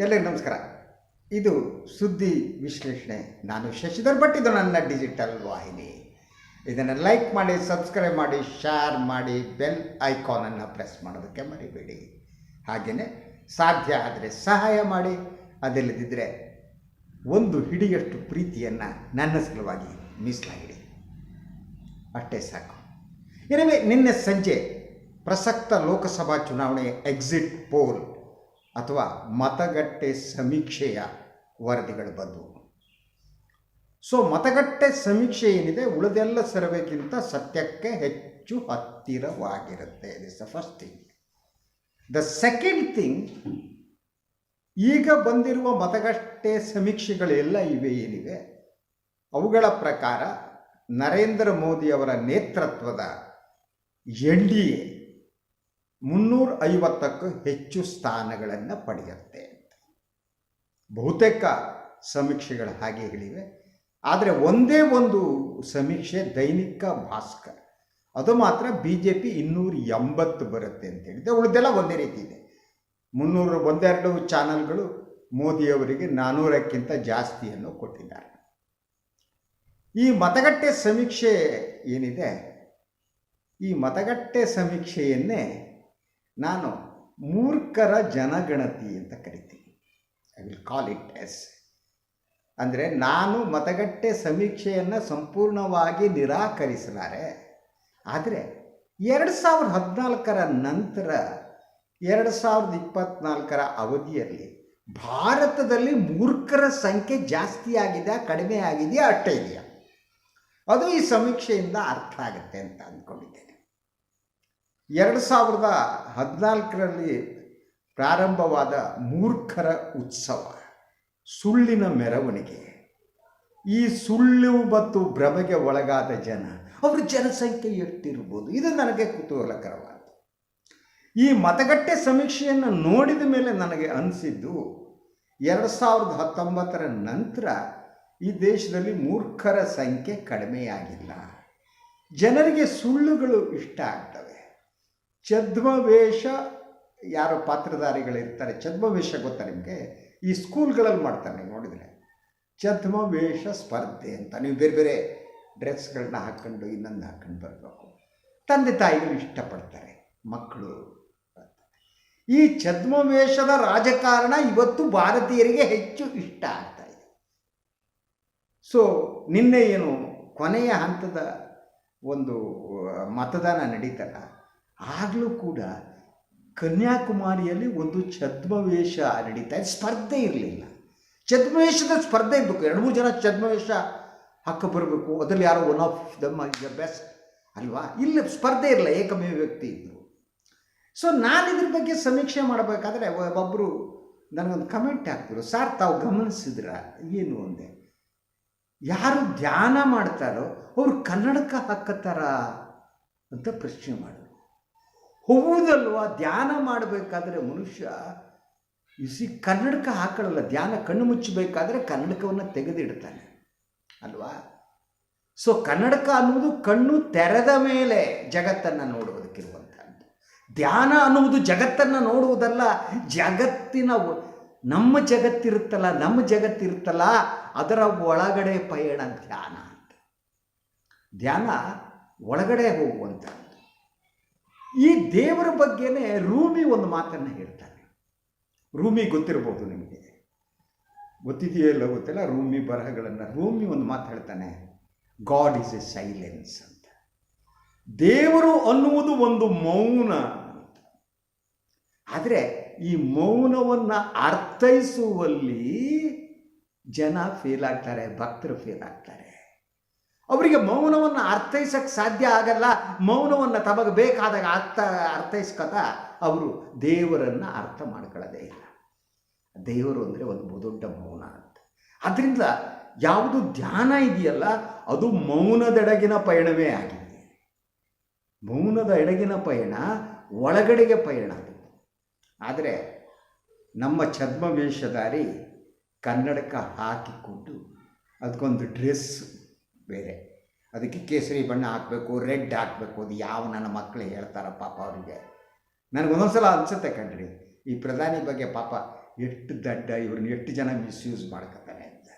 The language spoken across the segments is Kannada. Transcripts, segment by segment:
ಎಲ್ಲರಿಗೂ ನಮಸ್ಕಾರ. ಇದು ಸುದ್ದಿ ವಿಶ್ಲೇಷಣೆ. ನಾನು ಶಶಿಧರ್ ಭಟ್, ಇದು ನನ್ನ ಡಿಜಿಟಲ್ ವಾಹಿನಿ. ಇದನ್ನು ಲೈಕ್ ಮಾಡಿ ಸಬ್ಸ್ಕ್ರೈಬ್ ಮಾಡಿ ಶೇರ್ ಮಾಡಿ ಬೆಲ್ ಐಕಾನ್ ಅನ್ನು ಪ್ರೆಸ್ ಮಾಡೋದಕ್ಕೆ ಮರಿಬೇಡಿ. ಹಾಗೆಯೇ ಸಾಧ್ಯ ಆದರೆ ಸಹಾಯ ಮಾಡಿ. ಅದಿಲ್ಲದಿದ್ದರೆ ಒಂದು ಹಿಡಿಯಷ್ಟು ಪ್ರೀತಿಯನ್ನು ನನ್ನ ಸಲುವಾಗಿ ಮೀಸಲಾಗಿಡಿ ಅಷ್ಟೇ ಸಾಕು. ಇರವೇ ನಿನ್ನೆ ಸಂಜೆ ಪ್ರಸಕ್ತ ಲೋಕಸಭಾ ಚುನಾವಣೆ ಎಕ್ಸಿಟ್ ಪೋಲ್ ಅಥವಾ ಮತಗಟ್ಟೆ ಸಮೀಕ್ಷೆಯ ವರದಿಗಳು ಬಂದವು. ಸೊ ಮತಗಟ್ಟೆ ಸಮೀಕ್ಷೆ ಏನಿದೆ? ಉಳಿದೆಲ್ಲ ಸರ್ವೆಗಿಂತ ಸತ್ಯಕ್ಕೆ ಹೆಚ್ಚು ಹತ್ತಿರವಾಗಿರುತ್ತೆ. This the first thing the second thing ಈಗ ಬಂದಿರುವ ಮತಗಟ್ಟೆ ಸಮೀಕ್ಷೆಗಳೆಲ್ಲ ಇವೆ, ಏನಿವೆ? ಅವುಗಳ ಪ್ರಕಾರ ನರೇಂದ್ರ ಮೋದಿಯವರ ನೇತೃತ್ವದ ಎನ್ ಡಿ ಎ ಮುನ್ನೂರ ಐವತ್ತಕ್ಕೂ ಹೆಚ್ಚು ಸ್ಥಾನಗಳನ್ನು ಪಡೆಯುತ್ತೆ ಬಹುತೇಕ ಸಮೀಕ್ಷೆಗಳು ಹಾಗೆ ಹೇಳಿವೆ. ಆದರೆ ಒಂದೇ ಒಂದು ಸಮೀಕ್ಷೆ ದೈನಿಕ ಭಾಸ್ಕರ್. ಅದು ಮಾತ್ರ ಬಿ ಜೆ ಪಿ ಇನ್ನೂರ ಎಂಬತ್ತು ಬರುತ್ತೆ ಅಂತ ಹೇಳಿದೆ. ಉಳಿದೆಲ್ಲ ಒಂದೇ ರೀತಿ ಇದೆ. ಮುನ್ನೂರು, ಒಂದೆರಡು ಚಾನಲ್ಗಳು ಮೋದಿಯವರಿಗೆ ನಾನ್ನೂರಕ್ಕಿಂತ ಜಾಸ್ತಿಯನ್ನು ಕೊಟ್ಟಿದ್ದಾರೆ. ಈ ಮತಗಟ್ಟೆ ಸಮೀಕ್ಷೆ ಏನಿದೆ? ಈ ಮತಗಟ್ಟೆ ಸಮೀಕ್ಷೆಯನ್ನೇ ನಾನು ಮೂರ್ಖರ ಜನಗಣತಿ ಅಂತ ಕರಿತೀನಿ. I will call it as ಅಂದರೆ ನಾನು ಮತಗಟ್ಟೆ ಸಮೀಕ್ಷೆಯನ್ನು ಸಂಪೂರ್ಣವಾಗಿ ನಿರಾಕರಿಸಲಾರೆ. ಆದರೆ ಎರಡು ಸಾವಿರದ ಹದಿನಾಲ್ಕರ ನಂತರ, ಎರಡು ಸಾವಿರದ ಇಪ್ಪತ್ತ್ನಾಲ್ಕರ ಅವಧಿಯಲ್ಲಿ ಭಾರತದಲ್ಲಿ ಮೂರ್ಖರ ಸಂಖ್ಯೆ ಜಾಸ್ತಿ ಆಗಿದೆ, ಕಡಿಮೆ ಆಗಿದೆಯಾ ಅಷ್ಟೇ ಇದೆಯಾ? ಅದು ಈ ಸಮೀಕ್ಷೆಯಿಂದ ಅರ್ಥ ಆಗುತ್ತೆ ಅಂತ ಅಂದ್ಕೊಂಡಿದ್ದೇನೆ. ಎರಡು ಸಾವಿರದ ಹದಿನಾಲ್ಕರಲ್ಲಿ ಪ್ರಾರಂಭವಾದ ಮೂರ್ಖರ ಉತ್ಸವ, ಸುಳ್ಳಿನ ಮೆರವಣಿಗೆ. ಈ ಸುಳ್ಳು ಮತ್ತು ಭ್ರಮೆಗೆ ಒಳಗಾದ ಜನ, ಅವರ ಜನಸಂಖ್ಯೆ ಎಷ್ಟಿರ್ಬೋದು? ಇದು ನನಗೆ ಕುತೂಹಲಕರವಾದ ಈ ಮತಗಟ್ಟೆ ಸಮೀಕ್ಷೆಯನ್ನು ನೋಡಿದ ಮೇಲೆ ನನಗೆ ಅನಿಸಿದ್ದು, ಎರಡು ಸಾವಿರದ ಹತ್ತೊಂಬತ್ತರ ನಂತರ ಈ ದೇಶದಲ್ಲಿ ಮೂರ್ಖರ ಸಂಖ್ಯೆ ಕಡಿಮೆಯಾಗಿಲ್ಲ. ಜನರಿಗೆ ಸುಳ್ಳುಗಳು ಇಷ್ಟ ಆಗ್ತವೆ. ಛದ್ಮವೇಷ ಯಾರೋ ಪಾತ್ರಧಾರಿಗಳಿರ್ತಾರೆ? ಛದ್ಮವೇಷ ಗೊತ್ತಾ ನಿಮಗೆ? ಈ ಸ್ಕೂಲ್ಗಳಲ್ಲಿ ಮಾಡ್ತಾರೆ ನೀವು ನೋಡಿದರೆ. ಛದ್ಮವೇಷ ಸ್ಪರ್ಧೆ ಅಂತ. ನೀವು ಬೇರೆ ಬೇರೆ ಡ್ರೆಸ್ಗಳನ್ನ ಹಾಕ್ಕೊಂಡು ಇನ್ನೊಂದು ಹಾಕ್ಕೊಂಡು ಬರಬೇಕು. ತಂದೆ ತಾಯಿಗಳು ಇಷ್ಟಪಡ್ತಾರೆ. ಮಕ್ಕಳು ಈ ಛದ್ಮವೇಷದ ರಾಜಕಾರಣ ಇವತ್ತು ಭಾರತೀಯರಿಗೆ ಹೆಚ್ಚು ಇಷ್ಟ ಆಗ್ತಾ ಇದೆ. ಸೊ ನಿನ್ನೆ ಏನು ಕೊನೆಯ ಹಂತದ ಒಂದು ಮತದಾನ ನಡೀತಲ್ಲ? ಆಗಲೂ ಕೂಡ ಕನ್ಯಾಕುಮಾರಿಯಲ್ಲಿ ಒಂದು ಛದ್ಮವೇಷ ನಡೀತಾ ಇದೆ. ಸ್ಪರ್ಧೆ ಇರಲಿಲ್ಲ. ಛದ್ಮವೇಷದ ಸ್ಪರ್ಧೆ ಇರಬೇಕು. ಎರಡು ಮೂರು ಜನ ಛದ್ಮವೇಷ ಹಾಕ ಬರಬೇಕು. ಅದರಲ್ಲಿ ಯಾರೋ one of them the best ಅಲ್ವಾ? ಇಲ್ಲಿ, ಸ್ಪರ್ಧೆ ಇರಲ್ಲ ಏಕಮೇವ ವ್ಯಕ್ತಿ ಇದ್ದರು ಸೊ ನಾನು ಇದ್ರ ಬಗ್ಗೆ ಸಮೀಕ್ಷೆ ಮಾಡಬೇಕಾದ್ರೆ ಒಬ್ಬೊಬ್ಬರು ನನಗೊಂದು ಕಮೆಂಟ್ ಹಾಕ್ತಿರು ಸರ್ ತಾವು ಗಮನಿಸಿದ್ರ? ಏನು? ಅಂದೆ. ಯಾರು ಧ್ಯಾನ ಮಾಡ್ತಾರೋ ಅವರು ಕನ್ನಡಕ್ಕೆ ಹಾಕತ್ತಾರ? ಅಂತ ಪ್ರಶ್ನೆ ಮಾಡಿದ್ರು ಹೌದಲ್ವಾ? ಧ್ಯಾನ ಮಾಡಬೇಕಾದ್ರೆ ಮನುಷ್ಯ ಇಸಿ ಕನ್ನಡಕ ಹಾಕೊಳ್ಳಲ್ಲ ಧ್ಯಾನ ಕಣ್ಣು ಮುಚ್ಚಬೇಕಾದ್ರೆ ಕನ್ನಡಕವನ್ನು ತೆಗೆದಿಡ್ತಾನೆ. ಅಲ್ವಾ? ಸೊ ಕನ್ನಡಕ ಅನ್ನುವುದು ಕಣ್ಣು ತೆರೆದ ಮೇಲೆ ಜಗತ್ತನ್ನು ನೋಡುವುದಕ್ಕಿರುವಂಥದ್ದು ಧ್ಯಾನ ಅನ್ನುವುದು ಜಗತ್ತನ್ನು ನೋಡುವುದಲ್ಲ, ಜಗತ್ತಿನ ನಮ್ಮ ಜಗತ್ತಿರುತ್ತಲ್ಲ ನಮ್ಮ ಜಗತ್ತಿರುತ್ತಲ್ಲ, ಅದರ ಒಳಗಡೆ ಪಯಣ ಧ್ಯಾನ ಅಂತ. ಧ್ಯಾನ ಒಳಗಡೆ ಹೋಗುವಂಥದ್ದು ಈ ದೇವರ ಬಗ್ಗೆನೇ ರೂಮಿ ಒಂದು ಮಾತನ್ನು ಹೇಳ್ತಾನೆ. ರೂಮಿ ಗೊತ್ತಿರಬಹುದು ನಿಮಗೆ? ಗೊತ್ತಿದೆಯೇ ಇಲ್ಲ ಗೊತ್ತಿಲ್ಲ? ರೂಮಿ ಬರಹಗಳನ್ನು ರೂಮಿ ಒಂದು ಮಾತು ಹೇಳ್ತಾನೆ. ಗಾಡ್ ಈಸ್ ಎ ಸೈಲೆನ್ಸ್ ಅಂತ. ದೇವರು ಅನ್ನುವುದು ಒಂದು ಮೌನ ಅಂತ. ಆದರೆ ಈ ಮೌನವನ್ನು ಅರ್ಥೈಸುವಲ್ಲಿ ಜನ ಫೇಲ್ ಆಗ್ತಾರೆ, ಭಕ್ತರು ಫೇಲ್ ಆಗ್ತಾರೆ. ಅವರಿಗೆ ಮೌನವನ್ನು ಅರ್ಥೈಸಕ್ಕೆ ಸಾಧ್ಯ ಆಗಲ್ಲ. ಮೌನವನ್ನು ತಮಗೆ ಬೇಕಾದಾಗ ಅರ್ಥ, ಅರ್ಥೈಸ್ಕೊತ ಅವರು ದೇವರನ್ನು ಅರ್ಥ ಮಾಡ್ಕೊಳ್ಳೋದೇ ಇಲ್ಲ. ದೇವರು ಅಂದರೆ ಒಂದು ಬಹುದೊಡ್ಡ ಮೌನ ಅಂತ. ಅದರಿಂದ ಯಾವುದು ಧ್ಯಾನ ಇದೆಯಲ್ಲ, ಅದು ಮೌನದೆಡಗಿನ ಪಯಣವೇ ಆಗಿದೆ. ಮೌನದ ಎಡಗಿನ ಪಯಣ ಒಳಗಡೆಗೆ ಪಯಣ ಅದು. ಆದರೆ ನಮ್ಮ ಛದ್ಮವೇಷಧಾರಿ ಕನ್ನಡಕ ಹಾಕಿಕೊಂಡು ಅದಕ್ಕೊಂದು ಡ್ರೆಸ್ ಬೇರೆ. ಅದಕ್ಕೆ ಕೇಸರಿ ಬಣ್ಣ ಹಾಕಬೇಕು, ರೆಡ್ ಹಾಕಬೇಕು, ಅದು ಯಾವ ನನ್ನ ಮಕ್ಕಳು ಹೇಳ್ತಾರ ಪಾಪ ಅವರಿಗೆ. ನನಗೆ ಒಂದೊಂದು ಸಲ ಅನಿಸುತ್ತೆ ಕಣ್ರಿ, ಈ ಪ್ರಧಾನಿ ಬಗ್ಗೆ ಪಾಪ ಎಷ್ಟು ದಡ್ಡ, ಇವ್ರನ್ನ ಎಷ್ಟು ಜನ ಮಿಸ್ಯೂಸ್ ಮಾಡ್ಕೋತಾನೆ ಅಂತ.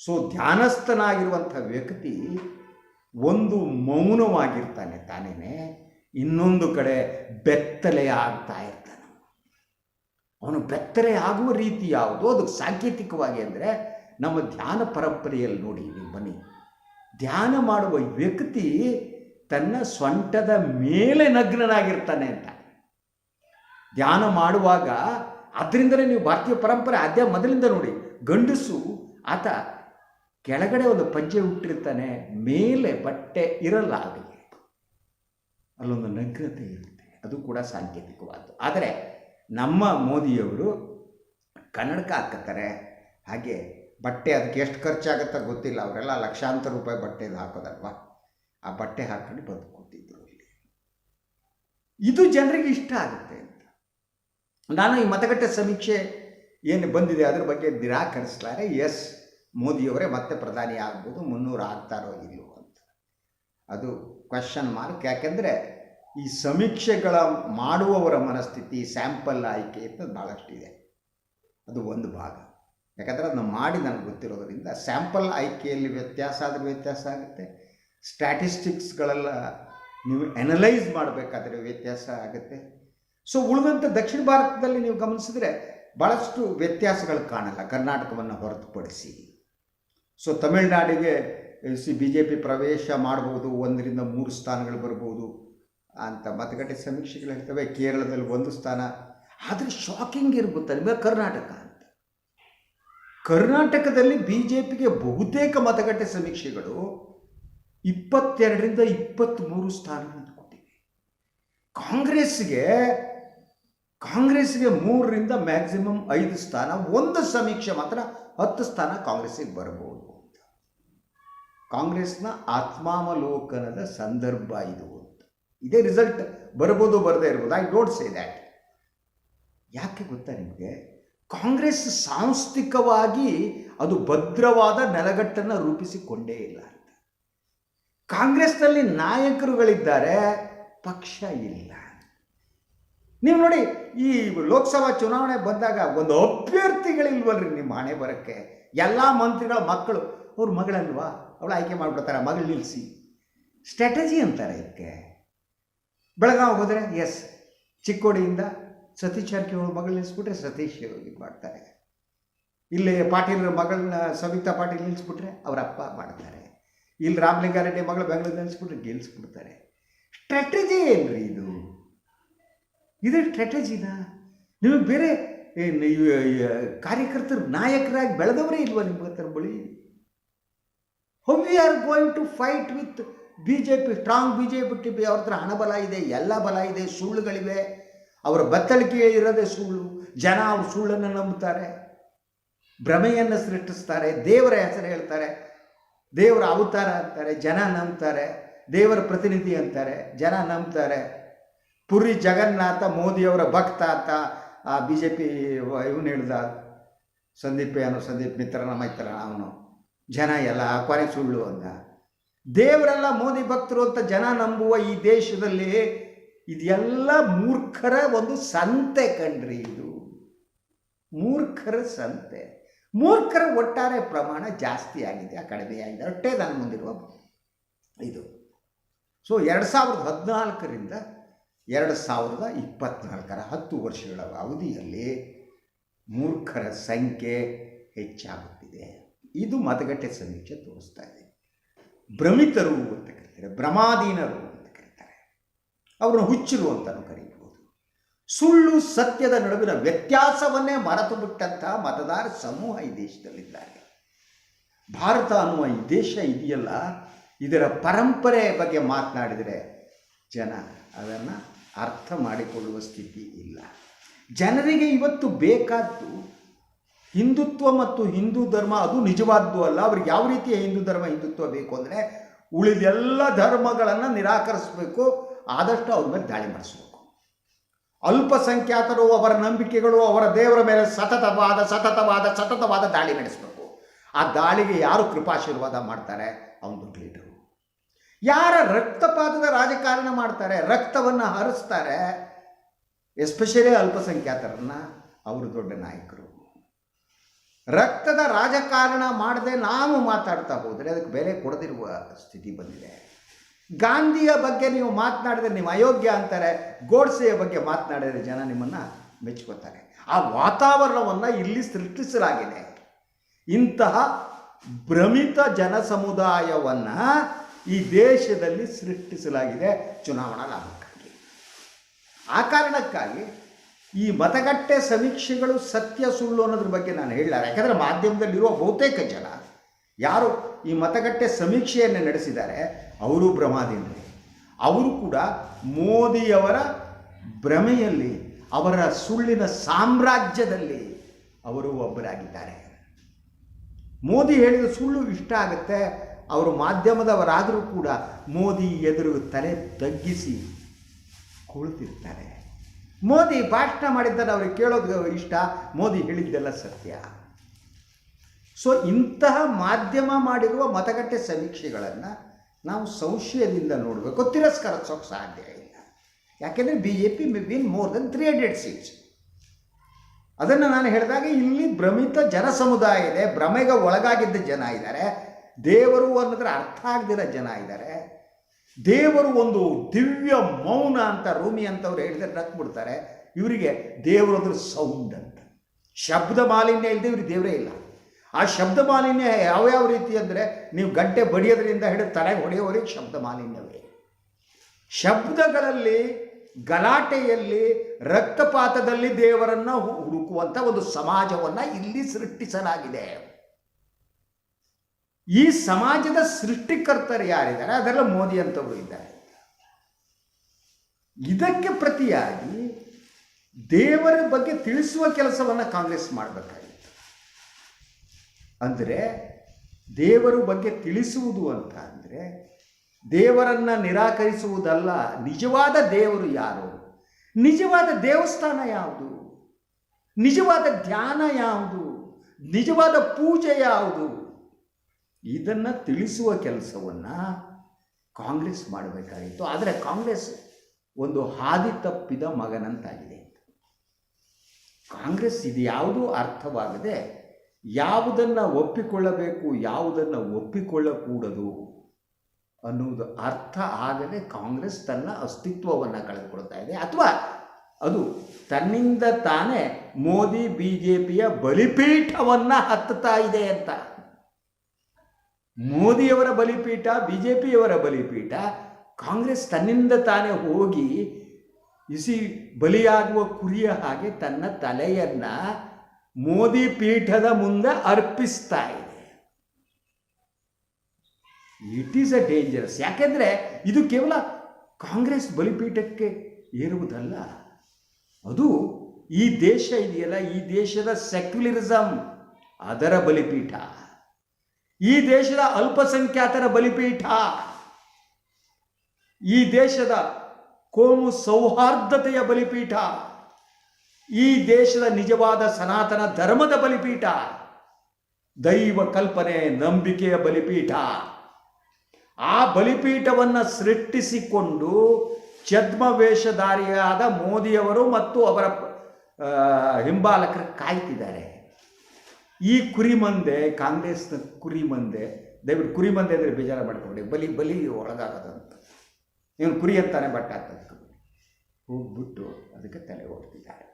ಸೊ ಧ್ಯಾನಸ್ಥನಾಗಿರುವಂಥ ವ್ಯಕ್ತಿ ಒಂದು ಮೌನವಾಗಿರ್ತಾನೆ ತಾನೇ ಇನ್ನೊಂದು ಕಡೆ ಬೆತ್ತಲೆ ಆಗ್ತಾ ಇರ್ತಾನೆ. ಅವನು ಬೆತ್ತಲೆ ಆಗುವ ರೀತಿ ಯಾವುದು? ಅದು ಸಾಂಕೇತಿಕವಾಗಿ ಅಂದರೆ ನಮ್ಮ ಧ್ಯಾನ ಪರಂಪರೆಯಲ್ಲಿ ನೋಡಿ ನೀವು ಬನ್ನಿ. ಧ್ಯಾನ ಮಾಡುವ ವ್ಯಕ್ತಿ ತನ್ನ ಸ್ವಂಟದ ಮೇಲೆ ನಗ್ನನಾಗಿರ್ತಾನೆ ಅಂತ. ಧ್ಯಾನ ಮಾಡುವಾಗ ಅದರಿಂದಲೇ ನೀವು ಭಾರತೀಯ ಪರಂಪರೆ ಅದೇ ಮೊದಲಿಂದ ನೋಡಿ, ಗಂಡಸು ಆತ ಕೆಳಗಡೆ ಒಂದು ಪಂಚೆ ಹುಟ್ಟಿರ್ತಾನೆ, ಮೇಲೆ ಬಟ್ಟೆ ಇರಲ್ಲ ಅವರಿಗೆ ಅಲ್ಲೊಂದು ನಗ್ನತೆ ಇರುತ್ತೆ, ಅದು ಕೂಡ ಸಾಂಕೇತಿಕವಾದ್ದು. ಆದರೆ ನಮ್ಮ ಮೋದಿಯವರು ಕನ್ನಡಕ ಹಾಕತ್ತಾರೆ, ಹಾಗೆ ಬಟ್ಟೆ ಅದಕ್ಕೆ ಎಷ್ಟು ಖರ್ಚಾಗುತ್ತೋ ಗೊತ್ತಿಲ್ಲ. ಅವರೆಲ್ಲ ಲಕ್ಷಾಂತರ ರೂಪಾಯಿ ಬಟ್ಟೆದು ಹಾಕೋದಲ್ವಾ? ಆ ಬಟ್ಟೆ ಹಾಕೊಂಡು ಬದುಕುತ್ತಿದ್ದರು ಇಲ್ಲಿ. ಇದು ಜನರಿಗೆ ಇಷ್ಟ ಆಗುತ್ತೆ ಅಂತ. ನಾನು ಈ ಮತಗಟ್ಟೆ ಸಮೀಕ್ಷೆ ಏನು ಬಂದಿದೆ ಅದ್ರ ಬಗ್ಗೆ ನಿರಾಕರಿಸ್ತಾರೆ. ಎಸ್, ಮೋದಿಯವರೇ ಮತ್ತೆ ಪ್ರಧಾನಿ ಆಗ್ಬೋದು, ಮುನ್ನೂರು ಆಗ್ತಾರೋ ಇಲ್ಲವೋ ಅಂತ. ಅದು ಕ್ವಶನ್ ಮಾರ್ಕ್ ಯಾಕೆಂದರೆ ಈ ಸಮೀಕ್ಷೆಗಳ ಮಾಡುವವರ ಮನಸ್ಥಿತಿ ಸ್ಯಾಂಪಲ್ ಆಯ್ಕೆ ಅಂತ ಭಾಳಷ್ಟಿದೆ ಅದು ಒಂದು ಭಾಗ. ಯಾಕಂದರೆ ಅದನ್ನು ಮಾಡಿ ನನಗೆ ಗೊತ್ತಿರೋದರಿಂದ ಸ್ಯಾಂಪಲ್ ಆಯ್ಕೆಯಲ್ಲಿ ವ್ಯತ್ಯಾಸ ಆದರೆ ವ್ಯತ್ಯಾಸ ಆಗುತ್ತೆ. ಸ್ಟ್ಯಾಟಿಸ್ಟಿಕ್ಸ್ಗಳೆಲ್ಲ ನೀವು ಅನಲೈಸ್ ಮಾಡಬೇಕಾದ್ರೆ ವ್ಯತ್ಯಾಸ ಆಗುತ್ತೆ. ಸೊ ಉಳಿದಂಥ ದಕ್ಷಿಣ ಭಾರತದಲ್ಲಿ ನೀವು ಗಮನಿಸಿದ್ರೆ ಭಾಳಷ್ಟು ವ್ಯತ್ಯಾಸಗಳು ಕಾಣಲ್ಲ, ಕರ್ನಾಟಕವನ್ನು ಹೊರತುಪಡಿಸಿ. ಸೊ ತಮಿಳುನಾಡಿಗೆ ಸಿ ಬಿ ಜೆ ಪಿ ಪ್ರವೇಶ ಮಾಡ್ಬೋದು, ಒಂದರಿಂದ ಮೂರು ಸ್ಥಾನಗಳು ಬರ್ಬೋದು ಅಂತ ಮತಗಟ್ಟೆ ಸಮೀಕ್ಷೆಗಳು ಹೇಳ್ತವೆ. ಕೇರಳದಲ್ಲಿ ಒಂದು ಸ್ಥಾನ. ಆದರೆ ಶಾಕಿಂಗ್ ಇರ್ಬೋದು ನಿಮಗೆ ಕರ್ನಾಟಕ. ಕರ್ನಾಟಕದಲ್ಲಿ ಬಿ ಜೆ ಪಿಗೆ ಬಹುತೇಕ ಮತಗಟ್ಟೆ ಸಮೀಕ್ಷೆಗಳು ಇಪ್ಪತ್ತೆರಡರಿಂದ ಇಪ್ಪತ್ತ್ಮೂರು ಸ್ಥಾನಗಳನ್ನು ಕೊಟ್ಟಿವೆ. ಕಾಂಗ್ರೆಸ್ಗೆ ಕಾಂಗ್ರೆಸ್ಗೆ ಮೂರರಿಂದ ಮ್ಯಾಕ್ಸಿಮಮ್ ಐದು ಸ್ಥಾನ, ಒಂದು ಸಮೀಕ್ಷೆ ಮಾತ್ರ ಹತ್ತು ಸ್ಥಾನ ಕಾಂಗ್ರೆಸ್ಸಿಗೆ ಬರಬಹುದು ಅಂತ. ಕಾಂಗ್ರೆಸ್ನ ಆತ್ಮಾವಲೋಕನದ ಸಂದರ್ಭ ಇದು ಅಂತ. ಇದೇ ರಿಸಲ್ಟ್ ಬರ್ಬೋದು ಬರದೇ ಇರ್ಬೋದು. ಐ ಡೋಂಟ್ ಸೇ ದ್ಯಾಟ್ ಯಾಕೆ ಗೊತ್ತಾ ನಿಮಗೆ? ಕಾಂಗ್ರೆಸ್ ಸಾಂಸ್ಥಿಕವಾಗಿ ಅದು ಭದ್ರವಾದ ನೆಲಗಟ್ಟನ್ನು ರೂಪಿಸಿಕೊಂಡೇ ಇಲ್ಲ ಅಂತ. ಕಾಂಗ್ರೆಸ್ನಲ್ಲಿ ನಾಯಕರುಗಳಿದ್ದಾರೆ, ಪಕ್ಷ ಇಲ್ಲ. ನೀವು ನೋಡಿ, ಈ ಲೋಕಸಭಾ ಚುನಾವಣೆ ಬಂದಾಗ ಒಂದು ಅಭ್ಯರ್ಥಿಗಳಿಲ್ವಲ್ರಿ ನಿಮ್ಮ ಹಣೆ ಬರೋಕ್ಕೆ. ಎಲ್ಲ ಮಂತ್ರಿಗಳ ಮಕ್ಕಳು, ಅವ್ರ ಮಗಳಲ್ವಾ? ಅವಳು ಆಯ್ಕೆ ಮಾಡಿಬಿಡ್ತಾರೆ ಮಗಳು ನಿಲ್ಲಿಸಿ. ಸ್ಟ್ರಾಟಜಿ ಅಂತಾರೆ ಇದಕ್ಕೆ. ಬೆಳಗಾವಿ ಹೋದರೆ ಎಸ್ ಚಿಕ್ಕೋಡಿಯಿಂದ ಸತೀಶ್ ಜಾರಕಿಹೊಳಿ ಮಗಳು ನಿಲ್ಲಿಸ್ಬಿಟ್ರೆ ಸತೀಶ್ ಇದು ಮಾಡ್ತಾರೆ. ಇಲ್ಲಿ ಪಾಟೀಲ್ ಮಗಳನ್ನ ಸವಿತಾ ಪಾಟೀಲ್ ನಿಲ್ಲಿಸ್ಬಿಟ್ರೆ ಅವರ ಅಪ್ಪ ಮಾಡ್ತಾರೆ. ಇಲ್ಲಿ ರಾಮಲಿಂಗಾರೆಡ್ಡಿ ಮಗಳು ಬೆಂಗಳೂರು ನಿಲ್ಲಿಸ್ಬಿಟ್ರೆ ಗೆಲ್ಲಿಸ್ಬಿಡ್ತಾರೆ ಸ್ಟ್ರಾಟಜಿ ಏನ್ರಿ ಇದು? ಇದು ಸ್ಟ್ರಾಟಜಿನಾ ನಿಮಗೆ ಬೇರೆ ಕಾರ್ಯಕರ್ತರು ನಾಯಕರಾಗಿ ಬೆಳೆದವರೇ ಇಲ್ವಾ ನಿಮ್ಗೆ ಹತ್ರ ಬಳಿ? How we are going to fight with B J P strong B J P T ಅವ್ರ ಹತ್ರ ಹಣ ಬಲ ಇದೆ, ಎಲ್ಲ ಬಲ ಇದೆ, ಸುಳ್ಳುಗಳಿವೆ. ಅವರ ಬತ್ತಳಿಕೆ ಇರದೆ ಸುಳ್ಳು. ಜನ ಅವರು ಸುಳ್ಳನ್ನು ನಂಬುತ್ತಾರೆ. ಭ್ರಮೆಯನ್ನು ಸೃಷ್ಟಿಸ್ತಾರೆ. ದೇವರ ಹೆಸರು ಹೇಳ್ತಾರೆ. ದೇವರ ಅವತಾರ ಅಂತಾರೆ. ಜನ ನಂಬ್ತಾರೆ. ದೇವರ ಪ್ರತಿನಿಧಿ ಅಂತಾರೆ. ಜನ ನಂಬ್ತಾರೆ. ಪುರಿ ಜಗನ್ನಾಥ ಮೋದಿಯವರ ಭಕ್ತ ಅಂತ ಆ ಬಿ ಜೆ ಪಿ ಇವನು ಹೇಳ್ದ. ಸಂದೀಪ್ ಏನೋ ಸಂದೀಪ್ ಮಿತ್ರನ ಇತ್ತರ ಅವನು. ಜನ ಎಲ್ಲ ಕೊನೆ ಸುಳ್ಳು ಅಂದ. ದೇವರೆಲ್ಲ ಮೋದಿ ಭಕ್ತರು ಅಂತ ಜನ ನಂಬುವ ಈ ದೇಶದಲ್ಲಿ ಇದೆಲ್ಲ ಮೂರ್ಖರ ಒಂದು ಸಂತೆ ಕಣ್ರಿ ಇದು. ಮೂರ್ಖರ ಸಂತೆ. ಮೂರ್ಖರ ಒಟ್ಟಾರೆ ಪ್ರಮಾಣ ಜಾಸ್ತಿ ಆಗಿದೆ, ಆ ಕಡಿಮೆ ಆಗಿದೆ. ಅಷ್ಟೇ ನನ್ನ ಮುಂದಿರುವ ಇದು. ಸೊ ಎರಡು ಸಾವಿರದ ಹದಿನಾಲ್ಕರಿಂದ ಎರಡು ಸಾವಿರದ ಇಪ್ಪತ್ನಾಲ್ಕರ ಹತ್ತು ವರ್ಷಗಳ ಅವಧಿಯಲ್ಲಿ ಮೂರ್ಖರ ಸಂಖ್ಯೆ ಹೆಚ್ಚಾಗುತ್ತಿದೆ. ಇದು ಮತಗಟ್ಟೆ ಸಮೀಕ್ಷೆ ತೋರಿಸ್ತಾ ಇದೆ. ಭ್ರಮಿತರು ಅಂತ ಕರೀತಾರೆ, ಭ್ರಮಾಧೀನರು. ಅವರನ್ನು ಹುಚ್ಚರು ಅಂತಲೂ ಕರೀಬಹುದು. ಸುಳ್ಳು ಸತ್ಯದ ನಡುವಿನ ವ್ಯತ್ಯಾಸವನ್ನೇ ಮರೆತು ಬಿಟ್ಟಂತಹ ಮತದಾರ ಸಮೂಹ ಈ ದೇಶದಲ್ಲಿದ್ದಾರೆ. ಭಾರತ ಅನ್ನುವ ಈ ದೇಶ ಇದೆಯಲ್ಲ, ಇದರ ಪರಂಪರೆ ಬಗ್ಗೆ ಮಾತನಾಡಿದರೆ ಜನ ಅದನ್ನು ಅರ್ಥ ಮಾಡಿಕೊಳ್ಳುವ ಸ್ಥಿತಿ ಇಲ್ಲ. ಜನರಿಗೆ ಇವತ್ತು ಬೇಕಾದ್ದು ಹಿಂದುತ್ವ ಮತ್ತು ಹಿಂದೂ ಧರ್ಮ ಅದು ನಿಜವಾದ್ದು ಅಲ್ಲ. ಅವ್ರಿಗೆ ಯಾವ ರೀತಿಯ ಹಿಂದೂ ಧರ್ಮ ಹಿಂದುತ್ವ ಬೇಕು ಅಂದರೆ ಉಳಿದೆಲ್ಲ ಧರ್ಮಗಳನ್ನು ನಿರಾಕರಿಸಬೇಕು. ಆದಷ್ಟು ಅವ್ರ ಮೇಲೆ ದಾಳಿ ಮಾಡಿಸ್ಬೇಕು. ಅಲ್ಪಸಂಖ್ಯಾತರು ಅವರ ನಂಬಿಕೆಗಳು ಅವರ ದೇವರ ಮೇಲೆ ಸತತವಾದ ಸತತವಾದ ಸತತವಾದ ದಾಳಿ ನಡೆಸಬೇಕು. ಆ ದಾಳಿಗೆ ಯಾರು ಕೃಪಾಶೀರ್ವಾದ ಮಾಡ್ತಾರೆ? ಅವನು ದೊಡ್ಡ ಲೀಡರು ಯಾರ ರಕ್ತಪಾತದ ರಾಜಕಾರಣ ಮಾಡ್ತಾರೆ, ರಕ್ತವನ್ನು ಹರಿಸ್ತಾರೆ ಎಸ್ಪೆಷಲಿ ಅಲ್ಪಸಂಖ್ಯಾತರನ್ನ, ಅವರು ದೊಡ್ಡ ನಾಯಕರು. ರಕ್ತದ ರಾಜಕಾರಣ ಮಾಡದೆ ನಾವು ಮಾತಾಡ್ತಾ ಹೋದರೆ ಅದಕ್ಕೆ ಬೆಲೆ ಕೊಡದಿರುವ ಸ್ಥಿತಿ ಬಂದಿದೆ. ಗಾಂಧಿಯ ಬಗ್ಗೆ ನೀವು ಮಾತನಾಡಿದರೆ ನೀವು ಅಯೋಗ್ಯ ಅಂತಾರೆ, ಗೋಡ್ಸೆಯ ಬಗ್ಗೆ ಮಾತನಾಡಿದರೆ ಜನ ನಿಮ್ಮನ್ನು ಮೆಚ್ಕೋತಾರೆ. ಆ ವಾತಾವರಣವನ್ನು ಇಲ್ಲಿ ಸೃಷ್ಟಿಸಲಾಗಿದೆ. ಇಂತಹ ಭ್ರಮಿತ ಜನ ಸಮುದಾಯವನ್ನು ಈ ದೇಶದಲ್ಲಿ ಸೃಷ್ಟಿಸಲಾಗಿದೆ ಚುನಾವಣಾ ಲಾಭಕ್ಕಾಗಿ. ಆ ಕಾರಣಕ್ಕಾಗಿ ಈ ಮತಗಟ್ಟೆ ಸಮೀಕ್ಷೆಗಳು ಸತ್ಯ ಸುಳ್ಳು ಅನ್ನೋದ್ರ ಬಗ್ಗೆ ನಾನು ಹೇಳಲಾರೆ ಯಾಕಂದರೆ ಮಾಧ್ಯಮದಲ್ಲಿರುವ ಬಹುತೇಕ ಜನ ಯಾರು ಈ ಮತಗಟ್ಟೆ ಸಮೀಕ್ಷೆಯನ್ನು ನಡೆಸಿದ್ದಾರೆ ಅವರು ಭ್ರಮಾದಿಂದ್ರಿ ಅವರು ಕೂಡ ಮೋದಿಯವರ ಭ್ರಮೆಯಲ್ಲಿ ಅವರ ಸುಳ್ಳಿನ ಸಾಮ್ರಾಜ್ಯದಲ್ಲಿ ಅವರು ಒಬ್ಬರಾಗಿದ್ದಾರೆ. ಮೋದಿ ಹೇಳಿದ ಸುಳ್ಳು ಇಷ್ಟ ಆಗುತ್ತೆ, ಅವರು ಮಾಧ್ಯಮದವರಾದರೂ ಕೂಡ ಮೋದಿ ಎದುರು ತಲೆ ತಗ್ಗಿಸಿ ಕುಳಿತಿರ್ತಾರೆ. ಮೋದಿ ಭಾಷಣ ಮಾಡಿದ್ದಾರೆ ಅವ್ರಿಗೆ ಕೇಳೋದು ಇಷ್ಟ, ಮೋದಿ ಹೇಳಿದ್ದೆಲ್ಲ ಸತ್ಯ. ಸೊ ಇಂತಹ ಮಾಧ್ಯಮ ಮಾಡಿರುವ ಮತಗಟ್ಟೆ ಸಮೀಕ್ಷೆಗಳನ್ನು ನಾವು ಸಂಶಯದಿಂದ ನೋಡಬೇಕು. ತಿರಸ್ಕರಿಸೋಕೆ ಸಾಧ್ಯ ಇಲ್ಲ. ಯಾಕೆಂದರೆ B J P may win more than three hundred seats ಅದನ್ನು ನಾನು ಹೇಳಿದಾಗ ಇಲ್ಲಿ ಭ್ರಮಿತ ಜನ ಸಮುದಾಯ ಇದೆ. ಭ್ರಮೆಗೆ ಒಳಗಾಗಿದ್ದ ಜನ ಇದ್ದಾರೆ. ದೇವರು ಅನ್ನೋದ್ರ ಅರ್ಥ ಆಗದಿರೋ ಜನ ಇದ್ದಾರೆ. ದೇವರು ಒಂದು ದಿವ್ಯ ಮೌನ ಅಂತ ರೂಮಿ ಅಂತವ್ರು ಹೇಳಿದ್ರೆ ನಕ್ ಬಿಡ್ತಾರೆ ಇವರಿಗೆ ದೇವರು ಅಂದ್ರೆ ಸೌಂಡ್ ಅಂತ. ಶಬ್ದ ಮಾಲಿನ್ಯ ಇಲ್ಲದೆ ಇವ್ರಿಗೆ ದೇವರೇ ಇಲ್ಲ. ಆ ಶಬ್ದ ಮಾಲಿನ್ಯ ಯಾವ್ಯಾವ ರೀತಿ ಅಂದರೆ ನೀವು ಗಂಟೆ ಬಡಿಯೋದ್ರಿಂದ ಹಿಡಿದು ತಲೆಗೆ ಹೊಡೆಯೋವರೆಗೆ ಶಬ್ದ ಮಾಲಿನ್ಯವೇ. ಶಬ್ದಗಳಲ್ಲಿ, ಗಲಾಟೆಯಲ್ಲಿ, ರಕ್ತಪಾತದಲ್ಲಿ ದೇವರನ್ನು ಹುಡುಕುವಂಥ ಒಂದು ಸಮಾಜವನ್ನು ಇಲ್ಲಿ ಸೃಷ್ಟಿಸಲಾಗಿದೆ. ಈ ಸಮಾಜದ ಸೃಷ್ಟಿಕರ್ತರು ಯಾರಿದ್ದಾರೆ? ಅದೆಲ್ಲ ಮೋದಿ ಅಂತವರು ಇದ್ದಾರೆ. ಇದಕ್ಕೆ ಪ್ರತಿಯಾಗಿ ದೇವರ ಬಗ್ಗೆ ತಿಳಿಸುವ ಕೆಲಸವನ್ನು ಕಾಂಗ್ರೆಸ್ ಮಾಡಬೇಕಾಗಿತ್ತು ಅಂದರೆ ದೇವರ ಬಗ್ಗೆ ತಿಳಿಸುವುದು ಅಂತ ಅಂದರೆ ದೇವರನ್ನು ನಿರಾಕರಿಸುವುದಲ್ಲ, ನಿಜವಾದ ದೇವರು ಯಾರು? ನಿಜವಾದ ದೇವಸ್ಥಾನ ಯಾವುದು? ನಿಜವಾದ ಧ್ಯಾನ ಯಾವುದು? ನಿಜವಾದ ಪೂಜೆ ಯಾವುದು? ಇದನ್ನು ತಿಳಿಸುವ ಕೆಲಸವನ್ನು ಕಾಂಗ್ರೆಸ್ ಮಾಡಬೇಕಾಗಿತ್ತು. ಆದರೆ ಕಾಂಗ್ರೆಸ್ ಒಂದು ಹಾದಿ ತಪ್ಪಿದ ಮಗನಂತಾಗಿದೆ. ಕಾಂಗ್ರೆಸ್ ಇದು ಯಾವುದೂ ಅರ್ಥವಾಗದೆ ಯಾವುದನ್ನು ಒಪ್ಪಿಕೊಳ್ಳಬೇಕು, ಯಾವುದನ್ನು ಒಪ್ಪಿಕೊಳ್ಳಕೂಡದು ಅನ್ನುವುದು ಅರ್ಥ ಆಗದೆ ಕಾಂಗ್ರೆಸ್ ತನ್ನ ಅಸ್ತಿತ್ವವನ್ನು ಕಳೆದುಕೊಳ್ತಾ ಇದೆ. ಅಥವಾ ಅದು ತನ್ನಿಂದ ತಾನೇ ಮೋದಿ ಬಿ ಜೆ ಪಿಯ ಬಲಿಪೀಠವನ್ನು ಹತ್ತುತ್ತಾ ಇದೆ ಅಂತ. ಮೋದಿಯವರ ಬಲಿಪೀಠ ಬಿ ಜೆ ಪಿಯವರ ಬಲಿಪೀಠ, ಕಾಂಗ್ರೆಸ್ ತನ್ನಿಂದ ತಾನೇ ಹೋಗಿ ಇಸಿ ಬಲಿಯಾಗುವ ಕುರಿಯ ಹಾಗೆ ತನ್ನ ತಲೆಯನ್ನು ಮೋದಿ ಪೀಠದ ಮುಂದೆ ಅರ್ಪಿಸ್ತಾ ಇದೆ. ಇಟ್ ಈಸ್ ಅ ಡೇಂಜರಸ್ ಯಾಕೆಂದರೆ ಇದು ಕೇವಲ ಕಾಂಗ್ರೆಸ್ ಬಲಿಪೀಠಕ್ಕೆ ಏರುವುದಲ್ಲ. ಅದು ಈ ದೇಶ ಇದೆಯಲ್ಲ, ಈ ದೇಶದ ಸೆಕ್ಯುಲರಿಸಮ್ ಅದರ ಬಲಿಪೀಠ. ಈ ದೇಶದ ಅಲ್ಪಸಂಖ್ಯಾತರ ಬಲಿಪೀಠ. ಈ ದೇಶದ ಕೋಮು ಸೌಹಾರ್ದತೆಯ ಬಲಿಪೀಠ. ಈ ದೇಶದ ನಿಜವಾದ ಸನಾತನ ಧರ್ಮದ ಬಲಿಪೀಠ. ದೈವ ಕಲ್ಪನೆ, ನಂಬಿಕೆಯ ಬಲಿಪೀಠ. ಆ ಬಲಿಪೀಠವನ್ನು ಸೃಷ್ಟಿಸಿಕೊಂಡು ಛದ್ಮವೇಷಧಾರಿಯಾದ ಮೋದಿಯವರು ಮತ್ತು ಅವರ ಹಿಂಬಾಲಕರು ಕಾಯ್ತಿದ್ದಾರೆ. ಈ ಕುರಿ ಮಂದೆ ಕಾಂಗ್ರೆಸ್ನ ಕುರಿ ಮಂದೆ ದಯವಿಟ್ಟು ಕುರಿ ಮಂದೆ ಅಂದರೆ ಬೇಜಾರು ಮಾಡ್ಕೊಂಡೆ ಬಲಿ ಬಲಿ ಒಳಗಾಗದಂತ. ಇವನು ಕುರಿ ಅಂತಾನೆ ಬಟ್ಟ ಹಾಕೋದು ಹೋಗ್ಬಿಟ್ಟು ಅದಕ್ಕೆ ತಲೆ ಓಡ್ತಿದ್ದಾರೆ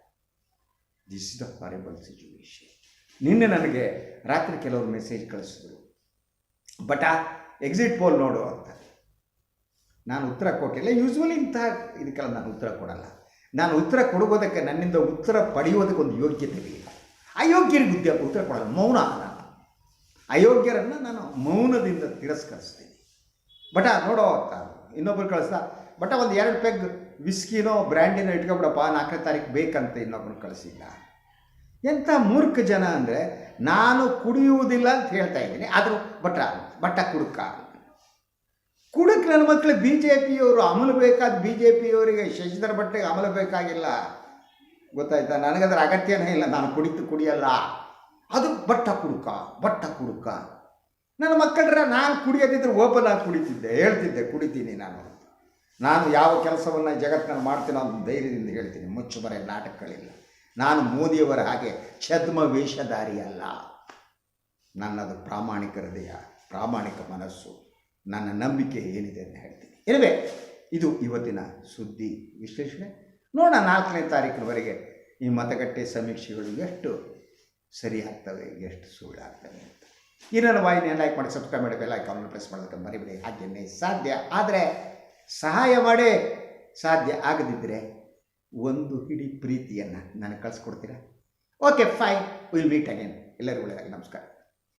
this is the horrible situation ನಿನ್ನೆ ನನಗೆ ರಾತ್ರಿ ಕೆಲವರು ಮೆಸೇಜ್ ಕಳಿಸಿದ್ರು. ಬಟ ಎಕ್ಸಿಟ್ ಪೋಲ್ ನೋಡು ಅಂತ. ನಾನು ಉತ್ತರ ಕೊಟ್ಟಿಲ್ಲ. ಯೂಶ್ವಲಿ ಇಂತಹ ಇದಕ್ಕೆಲ್ಲ ನಾನು ಉತ್ತರ ಕೊಡಲ್ಲ. ನಾನು ಉತ್ತರ ಕೊಡುವುದಕ್ಕೆ ನನ್ನಿಂದ ಉತ್ತರ ಪಡೆಯುವುದಕ್ಕೆ ಒಂದು ಯೋಗ್ಯತೆ ಇಲ್ಲ. ಅಯೋಗ್ಯರಿಗೆ ಉದ್ಯ, ಉತ್ತರ ಕೊಡಲ್ಲ. ಮೌನ ನಾನು. ಅಯೋಗ್ಯರನ್ನು ನಾನು ಮೌನದಿಂದ ತಿರಸ್ಕರಿಸ್ತೀನಿ. ಬಟ ನೋಡೋ ಅಂತ. ಇನ್ನೊಬ್ಬರು ಕಳಿಸ್ತಾ ಬಟ ಒಂದು ಎರಡು ಪೆಗ್ ವಿಸ್ಕಿನೋ ಬ್ರ್ಯಾಂಡಿನೋ ಇಟ್ಕೊಬಿಡಪ್ಪ, ನಾಲ್ಕನೇ ತಾರೀಕು ಬೇಕಂತ ಇನ್ನೊಬ್ಬನು ಕಳಿಸಿಲ್ಲ. ಎಂಥ ಮೂರ್ಖ ಜನ ಅಂದರೆ, ನಾನು ಕುಡಿಯುವುದಿಲ್ಲ ಅಂತ ಹೇಳ್ತಾ ಇದ್ದೀನಿ, ಆದರೂ ಬಟ್ಟ ಬಟ್ಟ ಕುಡುಕ ಕುಡುಕ ನನ್ನ ಮಕ್ಕಳು ಬಿ ಜೆ ಪಿಯವರು ಅಮಲು ಬೇಕಾದ ಬಿ ಜೆ ಪಿಯವರಿಗೆ ಶಶಿಧರ ಬಟ್ಟೆಗೆ ಅಮಲು ಬೇಕಾಗಿಲ್ಲ. ಗೊತ್ತಾಯ್ತಾ? ನನಗದರ ಅಗತ್ಯನೇ ಇಲ್ಲ, ನಾನು ಕುಡಿತು ಕುಡಿಯಲ್ಲ. ಅದು ಬಟ್ಟ ಕುಡುಕ ಬಟ್ಟ ಕುಡುಕ. ನನ್ನ ಮಕ್ಕಳರ ನಾನು ಕುಡಿಯೋದಿದ್ರೆ ಓಪನ್ ಆಗಿ ಕುಡಿತಿದ್ದೆ, ಹೇಳ್ತಿದ್ದೆ, ಕುಡಿತೀನಿ ನಾನು. ನಾನು ಯಾವ ಕೆಲಸವನ್ನು ಜಗತ್ತಿನಲ್ಲಿ ಮಾಡ್ತೀನೋ ಅಂತ ಧೈರ್ಯದಿಂದ ಹೇಳ್ತೀನಿ ಮುಚ್ಚುಮರೆ ನಾಟಕಗಳಿಲ್ಲ. ನಾನು ಮೋದಿಯವರ ಹಾಗೆ ಛದ್ಮ ವೇಷಧಾರಿಯಲ್ಲ. ನನ್ನದು ಪ್ರಾಮಾಣಿಕ ಹೃದಯ, ಪ್ರಾಮಾಣಿಕ ಮನಸ್ಸು, ನನ್ನ ನಂಬಿಕೆ ಏನಿದೆ ಅಂತ ಹೇಳ್ತೀನಿ. ಇರುವೆ ಇದು ಇವತ್ತಿನ ಸುದ್ದಿ ವಿಶ್ಲೇಷಣೆ. ನೋಡೋಣ ನಾಲ್ಕನೇ ತಾರೀಕಿನವರೆಗೆ ಈ ಮತಗಟ್ಟೆ ಸಮೀಕ್ಷೆಗಳು ಎಷ್ಟು ಸರಿ ಆಗ್ತವೆ ಎಷ್ಟು ಸುಳ್ಳಾಗ್ತವೆ ಅಂತ. ಈ ನನ್ನ ವಾಹಿನಿಯನ್ನು ಲೈಕ್ ಮಾಡಿ ಸಬ್ಸ್ಕ್ರೈಬ್ ಮಾಡಿ ಬೆಲ್ ಐಕಾನ್ ಪ್ರೆಸ್ ಮಾಡೋದಕ್ಕೆ ಮರಿಬೇಡಿ. ಹಾಗೆಯೇ ಸಾಧ್ಯ ಆದರೆ ಸಹಾಯ ಮಾಡೇ ಸಾಧ್ಯ ಆಗದಿದ್ದರೆ ಒಂದು ಹಿಡಿ ಪ್ರೀತಿಯನ್ನು ನನಗೆ ಕಳಿಸ್ಕೊಡ್ತೀರಾ? Okay fine will meet again ಎಲ್ಲರಿಗೂ ಒಳ್ಳೆಯದಾಗಿ ನಮಸ್ಕಾರ.